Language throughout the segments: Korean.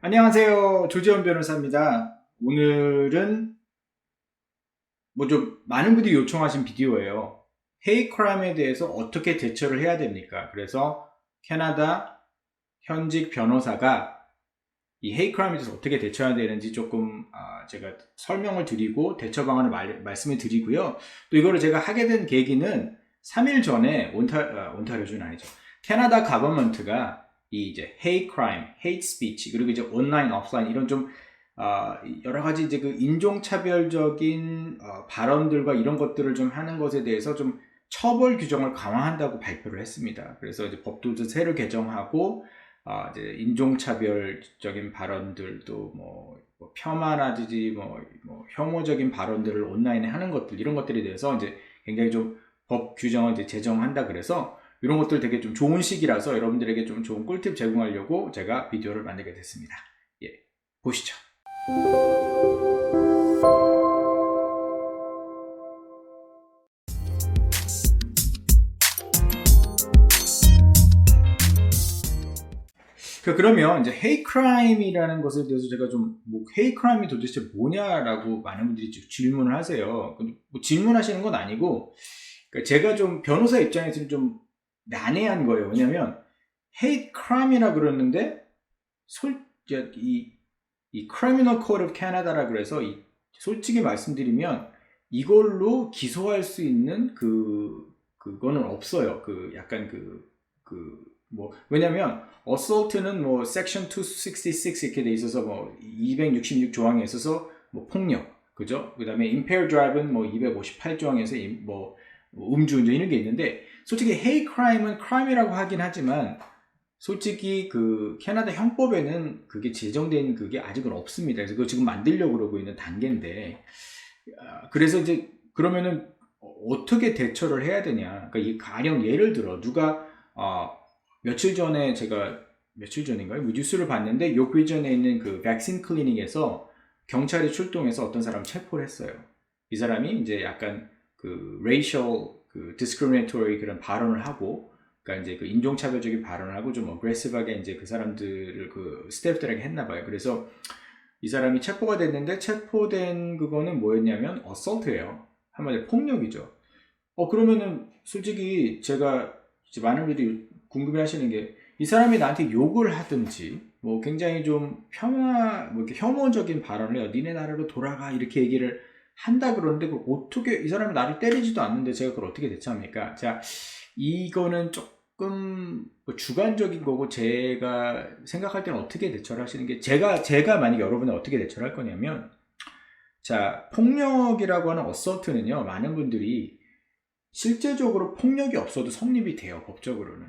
안녕하세요. 조재원 변호사입니다. 오늘은 뭐 좀 많은 분들이 요청하신 비디오예요. 헤이 크라임에 대해서 어떻게 대처를 해야 됩니까? 그래서 캐나다 현직 변호사가 이 헤이 크라임에 대해서 어떻게 대처해야 되는지 조금 아, 제가 설명을 드리고 대처 방안을 말, 말씀을 드리고요. 또 이거를 제가 하게 된 계기는 3일 전에 온타, 아, 온타리오주는 아니죠. 캐나다 가버먼트가 이 이제 hate crime, hate speech 그리고 이제 온라인, 오프라인 이런 좀 아, 여러 가지 이제 그 인종차별적인 어, 발언들과 이런 것들을 좀 하는 것에 대해서 좀 처벌 규정을 강화한다고 발표를 했습니다. 그래서 이제 법도 좀 새로 개정하고 아, 이제 인종차별적인 발언들도 뭐, 뭐 폄하라든지 뭐, 뭐 혐오적인 발언들을 온라인에 하는 것들 이런 것들에 대해서 이제 굉장히 좀 법 규정을 이제 제정한다 그래서 이런 것들 되게 좀 좋은 시기라서 여러분들에게 좀 좋은 꿀팁 제공하려고 제가 비디오를 만들게 됐습니다. 예, 보시죠. 그, 그러면 이제 헤이 크라임이라는 것에 대해서 제가 좀 뭐 헤이 크라임이 도대체 뭐냐라고 많은 분들이 지- 질문을 하세요. 뭐 질문하시는 건 아니고 그러니까 제가 좀 변호사 입장에서는 좀 난해한 거예요. 왜냐면 hate crime이라 그러는데 솔, 이제 이, 이 criminal code of Canada라 그래서 이, 솔직히 말씀드리면 이걸로 기소할 수 있는 그 그거는 없어요. 그 약간 그 그 뭐 왜냐면 assault는 뭐 section 266 이렇게 돼 있어서 뭐 266 조항에 있어서 뭐 폭력 그죠? 그다음에 impaired drive는 뭐 258 조항에서 뭐 음주운전 이런 게 있는데 솔직히 헤이 크라임은 크라임이라고 하긴 하지만 솔직히 그 캐나다 형법에는 그게 제정된 그게 아직은 없습니다. 그래서 그거 지금 만들려고 그러고 있는 단계인데 아, 그래서 이제 그러면은 어떻게 대처를 해야 되냐? 그러니까 이 가령 예를 들어 누가 어, 며칠 전에 제가 며칠 전인가요? 뭐 뉴스를 봤는데 요 리전에 있는 그 백신 클리닉에서 경찰이 출동해서 어떤 사람을 체포를 했어요. 이 사람이 이제 약간 그 racial 그 discriminatory 그런 발언을 하고 그러니까 이제 그 인종차별적인 발언을 하고 좀 어그레시브하게 이제 그 사람들을 그 스태프들에게 했나 봐요. 그래서 이 사람이 체포가 됐는데 체포된 그거는 뭐였냐면 assault예요. 한마디로 폭력이죠. 어 그러면은 솔직히 제가 이제 많은 분들이 궁금해 하시는 게 이 사람이 나한테 욕을 하든지 뭐 굉장히 좀 폄하 뭐 이렇게 혐오적인 발언을 해요. 니네 나라로 돌아가 이렇게 얘기를 한다 그러는데 그 어떻게 이 사람이 나를 때리지도 않는데 제가 그걸 어떻게 대처합니까? 자 이거는 조금 뭐 주관적인 거고 제가 생각할 때는 어떻게 대처를 하시는 게 제가 제가 만약 여러분은 어떻게 대처를 할 거냐면 자 폭력이라고 하는 어서트는요 많은 분들이 실제적으로 폭력이 없어도 성립이 돼요 법적으로는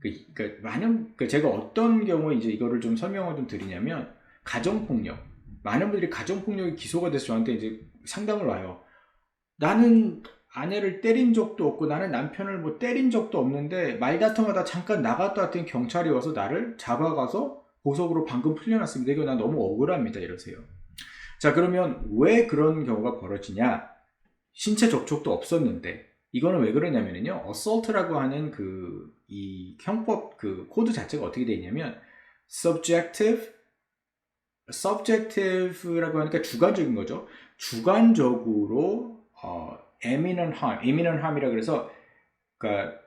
그, 그 많은 그 제가 어떤 경우에 이제 이거를 좀 설명을 좀 드리냐면 가정 폭력 많은 분들이 가정 폭력이 기소가 돼서 저한테 이제 상담을 와요. 나는 아내를 때린 적도 없고 나는 남편을 뭐 때린 적도 없는데 말다툼하다 잠깐 나갔다 왔더니 경찰이 와서 나를 잡아가서 보석으로 방금 풀려났습니다. 이거 나 너무 억울합니다. 이러세요. 자 그러면 왜 그런 경우가 벌어지냐? 신체 접촉도 없었는데 이거는 왜 그러냐면요. assault라고 하는 그 이 형법 그 코드 자체가 어떻게 되어 있냐면 subjective subjective라고 하니까 주관적인 거죠. 주관적으로 어, eminent harm, eminent harm이라 그래서 그러니까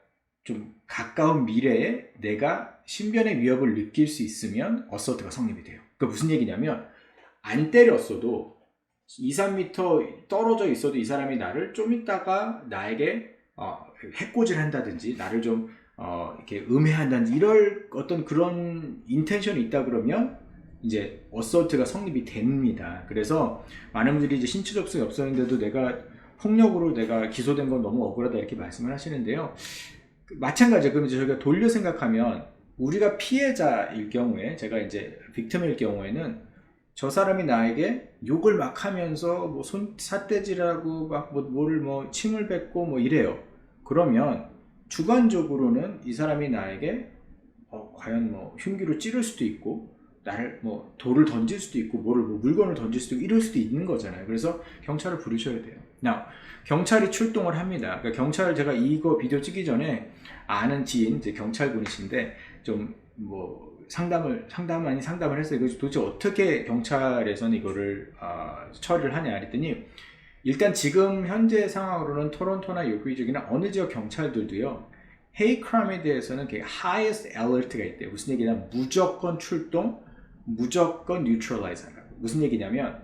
좀 가까운 미래에 내가 신변의 위협을 느낄 수 있으면 어서트가 성립이 돼요. 그 무슨 얘기냐면 안 때렸어도 2, 3m 떨어져 있어도 이 사람이 나를 좀 있다가 나에게 어, 해코지를 한다든지 나를 좀 어, 이렇게 음해한다든지 이럴 어떤 그런 인텐션이 있다 그러면 이제 어설트가 성립이 됩니다. 그래서 많은 분들이 이제 신체 접촉이 없었는데도 내가 폭력으로 내가 기소된 건 너무 억울하다 이렇게 말씀을 하시는데요. 마찬가지예요. 그럼 이제 저희가 돌려 생각하면 우리가 피해자일 경우에 제가 이제 빅틈일 경우에는 저 사람이 나에게 욕을 막 하면서 뭐 손 삿대질하고 막 뭐, 뭐를 뭐 침을 뱉고 뭐 이래요. 그러면 주관적으로는 이 사람이 나에게 어, 과연 뭐 흉기로 찌를 수도 있고 나를 뭐 돌을 던질 수도 있고 뭐를 뭐 물건을 던질 수도 있고 이럴 수도 있는 거잖아요. 그래서 경찰을 부르셔야 돼요. 나 경찰이 출동을 합니다. 그러니까 경찰 제가 이거 비디오 찍기 전에 아는 지인 이제 경찰분이신데 좀 뭐 상담을 상담 아니 상담을 했어요. 그래서 도대체 어떻게 경찰에서는 이거를 아, 처리를 하냐 그랬더니 일단 지금 현재 상황으로는 토론토나 요구이족이나 어느 지역 경찰들도요. 헤이 크라임에 대해서는 그 highest alert가 있대요. 무슨 얘기냐면 무조건 출동, 무조건 neutralize 하라고. 무슨 얘기냐면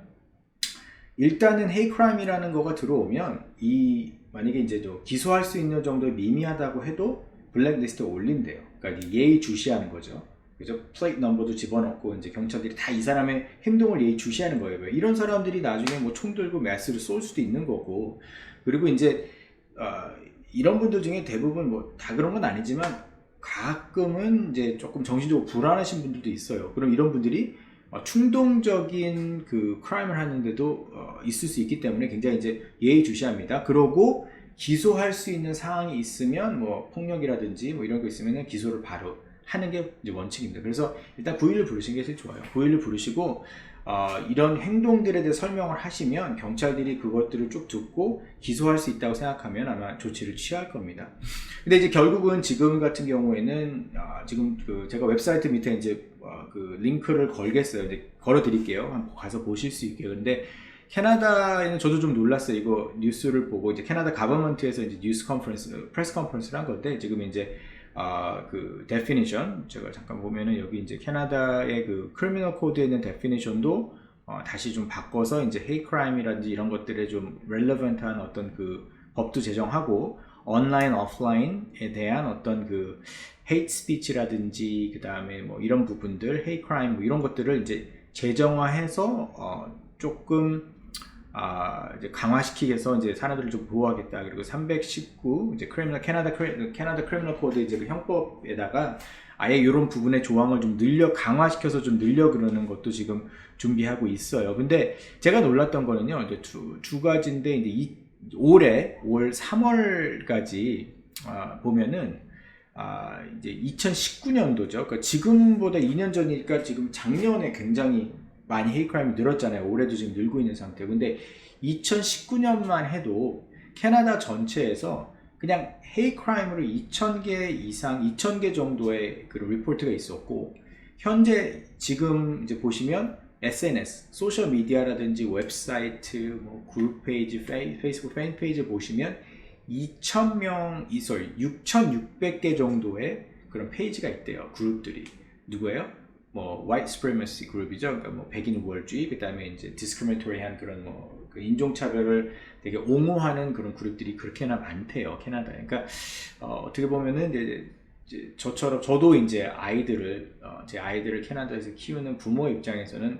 일단은 헤이 크라임이라는 거가 들어오면 이 만약에 이제 저 기소할 수 있는 정도의 미미하다고 해도 블랙리스트에 올린대요. 그러니까 예의 주시하는 거죠. 그죠? 플레이트 넘버도 집어넣고 이제 경찰들이 다 이 사람의 행동을 예의 주시하는 거예요. 왜? 이런 사람들이 나중에 뭐 총 들고 매스를 쏠 수도 있는 거고 그리고 이제 어, 이런 분들 중에 대부분 뭐 다 그런 건 아니지만 가끔은 이제 조금 정신적으로 불안하신 분들도 있어요. 그럼 이런 분들이 어, 충동적인 그 크라임을 하는데도 어, 있을 수 있기 때문에 굉장히 이제 예의주시합니다. 그러고 기소할 수 있는 상황이 있으면 뭐 폭력이라든지 뭐 이런 거 있으면 기소를 바로 하는 게 이제 원칙입니다. 그래서 일단 911을 부르시는 게 제일 좋아요. 911을 부르시고 어, 이런 행동들에 대해 설명을 하시면 경찰들이 그것들을 쭉 듣고 기소할 수 있다고 생각하면 아마 조치를 취할 겁니다. 근데 이제 결국은 지금 같은 경우에는 아, 지금 그 제가 웹사이트 밑에 이제 어, 그 링크를 걸겠어요. 이제 걸어 드릴게요. 한번 가서 보실 수 있게. 근데 캐나다에는 저도 좀 놀랐어요. 이거 뉴스를 보고 이제 캐나다 가버먼트에서 이제 뉴스 컨퍼런스, 프레스 컨퍼런스를 한 건데 지금 이제 아, 그 definition 제가 잠깐 보면은 여기 이제 캐나다의 그 criminal code에 있는 definition도 어, 다시 좀 바꿔서 이제 hate crime이라든지 이런 것들에 좀 relevant한 어떤 그 법도 제정하고 온라인 오프라인에 대한 어떤 그 hate speech라든지 그 다음에 뭐 이런 부분들 hate crime 뭐 이런 것들을 이제 제정화해서 어, 조금 아, 이제 강화시키기 위해서 이제 사람들을 좀 보호하겠다. 그리고 319 이제 크리미널 캐나다 크리- 캐나다 크리미널 코드 이제 그 형법에다가 아예 이런 부분의 조항을 좀 늘려 강화시켜서 좀 늘려 그러는 것도 지금 준비하고 있어요. 근데 제가 놀랐던 거는요. 이제 두, 두 가지인데 이제 이, 올해 올 3월까지 아, 보면은 아, 이제 2019년도죠. 그러니까 지금보다 2년 전이니까 지금 작년에 굉장히 많이 헤이크라임이 늘었잖아요. 올해도 지금 늘고 있는 상태. 근데 2019년만 해도 캐나다 전체에서 그냥 헤이크라임으로 2,000개 이상, 2,000개 정도의 그 리포트가 있었고 현재 지금 이제 보시면 SNS, 소셜 미디어라든지 웹사이트, 뭐 그룹 페이지, 페이, 페이스북 팬 페이지 보시면 2,000명 이설 6,600개 정도의 그런 페이지가 있대요. 그룹들이 누구예요? 뭐 white supremacy 그룹이죠. 그러니까 뭐 백인 우월주의, 그다음에 이제 discriminatory한 그런 뭐 그 인종차별을 되게 옹호하는 그런 그룹들이 그렇게나 많대요. 캐나다에. 그러니까 어, 어떻게 보면은 이제, 저처럼 저도 이제 아이들을 어, 제 아이들을 캐나다에서 키우는 부모 입장에서는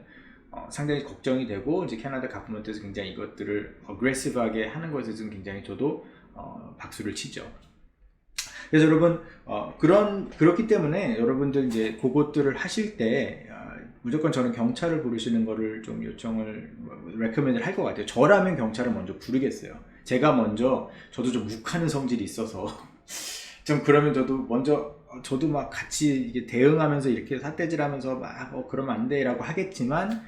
어, 상당히 걱정이 되고 이제 캐나다 가프먼트에서 굉장히 이것들을 어그레시브하게 하는 것에 좀 굉장히 저도 어, 박수를 치죠. 그래서 여러분 어, 그런 그렇기 때문에 여러분들 이제 그것들을 하실 때 어, 무조건 저는 경찰을 부르시는 거를 좀 요청을 레커멘드를 할 것 같아요. 저라면 경찰을 먼저 부르겠어요. 제가 먼저 저도 좀 욱하는 성질이 있어서 좀 그러면 저도 먼저 어, 저도 막 같이 이게 대응하면서 이렇게 삿대질하면서 막 어, 그러면 안 돼라고 하겠지만 아,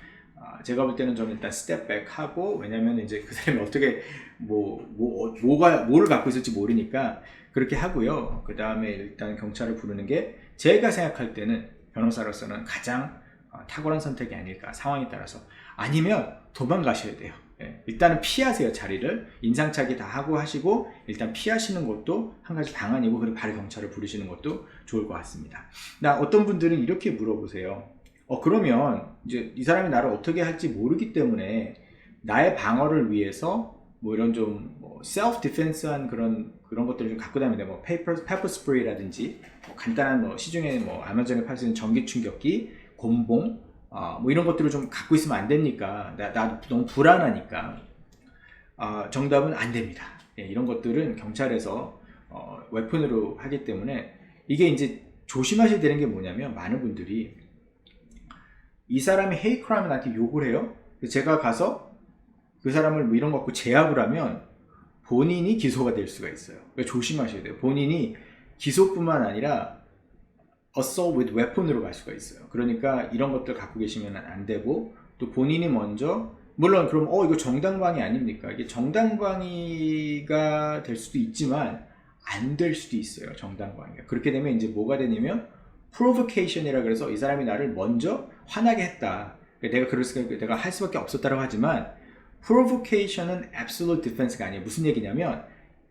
제가 볼 때는 저는 일단 스텝백 하고 왜냐면 이제 그 사람이 어떻게 뭐, 뭐 어, 뭐가 뭐를 갖고 있을지 모르니까 그렇게 하고요. 그 다음에 일단 경찰을 부르는 게 제가 생각할 때는 변호사로서는 가장 어, 탁월한 선택이 아닐까 상황에 따라서 아니면 도망가셔야 돼요. 예, 일단은 피하세요 자리를 인상착의 다 하고 하시고 일단 피하시는 것도 한 가지 방안이고 그리고 바로 경찰을 부르시는 것도 좋을 것 같습니다. 나 어떤 분들은 이렇게 물어보세요. 어 그러면 이제 이 사람이 나를 어떻게 할지 모르기 때문에 나의 방어를 위해서 뭐 이런 좀뭐 셀프 디펜스한 그런 그런 것들을 좀 갖고 다니는데 뭐 페이퍼 페퍼 스프레이라든지 뭐 간단한 뭐 시중에 뭐 아마존에 팔 수 있는 전기 충격기 곤봉, 어, 뭐 이런 것들을 좀 갖고 있으면 안 됩니까? 나, 나 너무 불안하니까. 어, 정답은 안 됩니다. 예, 이런 것들은 경찰에서 어, 웨폰으로 하기 때문에 이게 이제 조심하셔야 되는 게 뭐냐면 많은 분들이 이 사람이 헤이 크라임을 나한테 욕을 해요. 제가 가서 그 사람을 뭐 이런 거 갖고 제압을 하면 본인이 기소가 될 수가 있어요. 그러니까 조심하셔야 돼요. 본인이 기소뿐만 아니라 assault with weapon으로 갈 수가 있어요. 그러니까 이런 것들 갖고 계시면 안 되고 또 본인이 먼저 물론 그럼 어 이거 정당방위 아닙니까? 이게 정당방위가 될 수도 있지만 안 될 수도 있어요. 정당방위가 그렇게 되면 이제 뭐가 되냐면 provocation이라 그래서 이 사람이 나를 먼저 화나게 했다. 내가 그랬으니까 내가 할 수밖에 없었다고 하지만 provocation은 absolute defense가 아니에요. 무슨 얘기냐면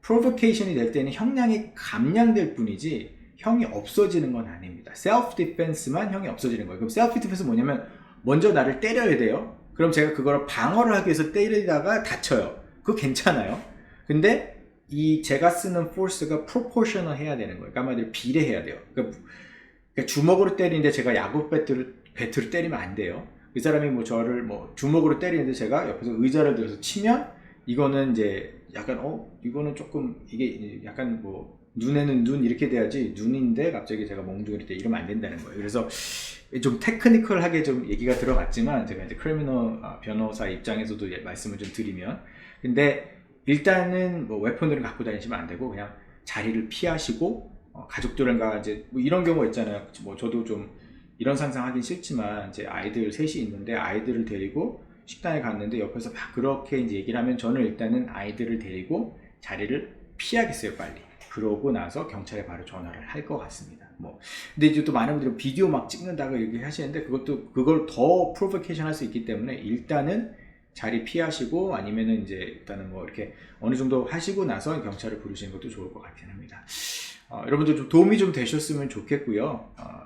provocation이 될 때는 형량이 감량될 뿐이지 형이 없어지는 건 아닙니다. self defense만 형이 없어지는 거예요. 그럼 self defense 뭐냐면 먼저 나를 때려야 돼요. 그럼 제가 그거를 방어를 하기 위해서 때리다가 다쳐요. 그거 괜찮아요. 근데 이 제가 쓰는 force가 proportional 해야 되는 거예요. 그러니까 한마디로 비례해야 돼요. 그러니까 그러니까 주먹으로 때리는데 제가 야구 배트를 배트를 때리면 안 돼요. 그 사람이 뭐 저를 뭐 주먹으로 때리는데 제가 옆에서 의자를 들어서 치면 이거는 이제 약간 어 이거는 조금 이게 약간 뭐 눈에는 눈 이렇게 돼야지 눈인데 갑자기 제가 멍둥이를 때 이러면 안 된다는 거예요. 그래서 좀 테크니컬하게 좀 얘기가 들어갔지만 제가 이제 크리미널 변호사 입장에서도 예, 말씀을 좀 드리면 근데 일단은 뭐 웨폰들을 갖고 다니시면 안 되고 그냥 자리를 피하시고 어, 가족들과 이제 뭐 이런 경우가 있잖아요. 뭐 저도 좀 이런 상상하긴 싫지만 이제 아이들 셋이 있는데 아이들을 데리고 식당에 갔는데 옆에서 막 그렇게 이제 얘기를 하면 저는 일단은 아이들을 데리고 자리를 피하겠어요 빨리. 그러고 나서 경찰에 바로 전화를 할 것 같습니다. 뭐 근데 이제 또 많은 분들이 비디오 막 찍는다고 얘기하시는데 그것도 그걸 더 프로보케이션 할 수 있기 때문에 일단은 자리 피하시고 아니면은 이제 일단은 뭐 이렇게 어느 정도 하시고 나서 경찰을 부르시는 것도 좋을 것 같긴 합니다. 어, 여러분들 좀 도움이 좀 되셨으면 좋겠고요. 어,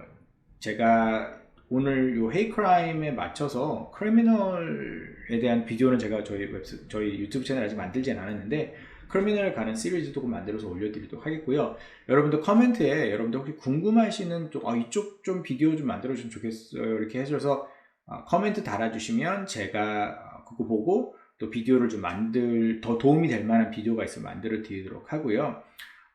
제가 오늘 요 헤이크라임에 맞춰서 크리미널에 대한 비디오는 제가 저희 웹스 저희 유튜브 채널 아직 만들진 않았는데 크리미널 가는 시리즈도 좀 만들어서 올려드리도록 하겠고요. 여러분들 커멘트에 여러분들 혹시 궁금하시는 쪽, 아, 이쪽 좀 비디오 좀 만들어주면 좋겠어요. 이렇게 해주셔서 어, 커멘트 달아주시면 제가 어, 그거 보고 또 비디오를 좀 만들, 더 도움이 될 만한 비디오가 있으면 만들어 드리도록 하고요.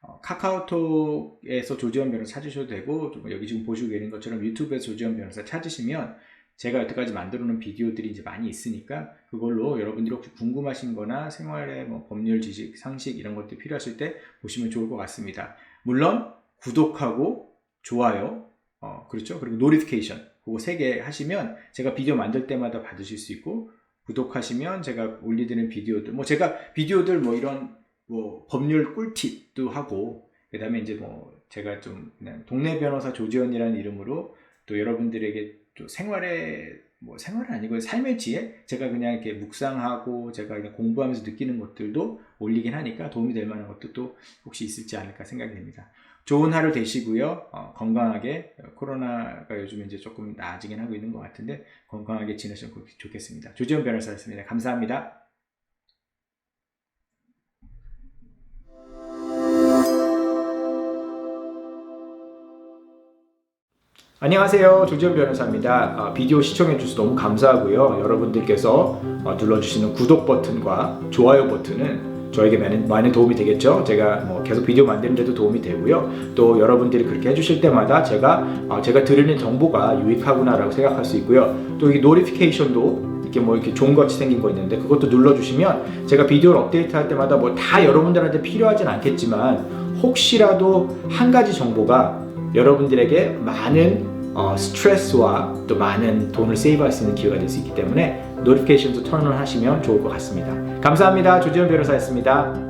어, 카카오톡에서 조지현 변호사 찾으셔도 되고 좀 여기 지금 보시고 계신 것처럼 유튜브에서 조지현 변호사 찾으시면 제가 여태까지 만들어 놓은 비디오들이 이제 많이 있으니까 그걸로 여러분들이 혹시 궁금하신 거나 생활의 뭐 법률 지식, 상식 이런 것들 필요하실 때 보시면 좋을 것 같습니다. 물론 구독하고 좋아요, 어, 그렇죠? 그리고 노티피케이션 그거 세 개 하시면 제가 비디오 만들 때마다 받으실 수 있고 구독하시면 제가 올리드는 비디오들 뭐 제가 비디오들 뭐 이런 뭐 법률 꿀팁도 하고 그다음에 이제 뭐 제가 좀 동네 변호사 조지현이라는 이름으로 또 여러분들에게 또 생활의 뭐 생활은 아니고 삶의 지혜 제가 그냥 이렇게 묵상하고 제가 그냥 공부하면서 느끼는 것들도 올리긴 하니까 도움이 될 만한 것도 또 혹시 있을지 않을까 생각이 됩니다. 좋은 하루 되시고요. 어, 건강하게 코로나가 요즘 이제 조금 나아지긴 하고 있는 것 같은데 건강하게 지내시면 좋겠습니다. 조지현 변호사였습니다. 감사합니다. 안녕하세요. 조지현 변호사입니다. 어, 비디오 시청해주셔서 너무 감사하고요. 여러분들께서 어, 눌러주시는 구독 버튼과 좋아요 버튼은 저에게 많은, 많은 도움이 되겠죠. 제가 뭐 계속 비디오 만드는데도 도움이 되고요. 또 여러분들이 그렇게 해주실 때마다 제가 어, 제가 드리는 정보가 유익하구나라고 생각할 수 있고요. 또 이 노티피케이션도 이렇게 뭐 이렇게 종같이 생긴 거 있는데 그것도 눌러주시면 제가 비디오를 업데이트할 때마다 뭐 다 여러분들한테 필요하진 않겠지만 혹시라도 한 가지 정보가 여러분들에게 많은 어, 스트레스와 또 많은 돈을 세이브할 수 있는 기회가 될 수 있기 때문에 노티피케이션도 턴을 하시면 좋을 것 같습니다. 감사합니다. 조지현 변호사였습니다.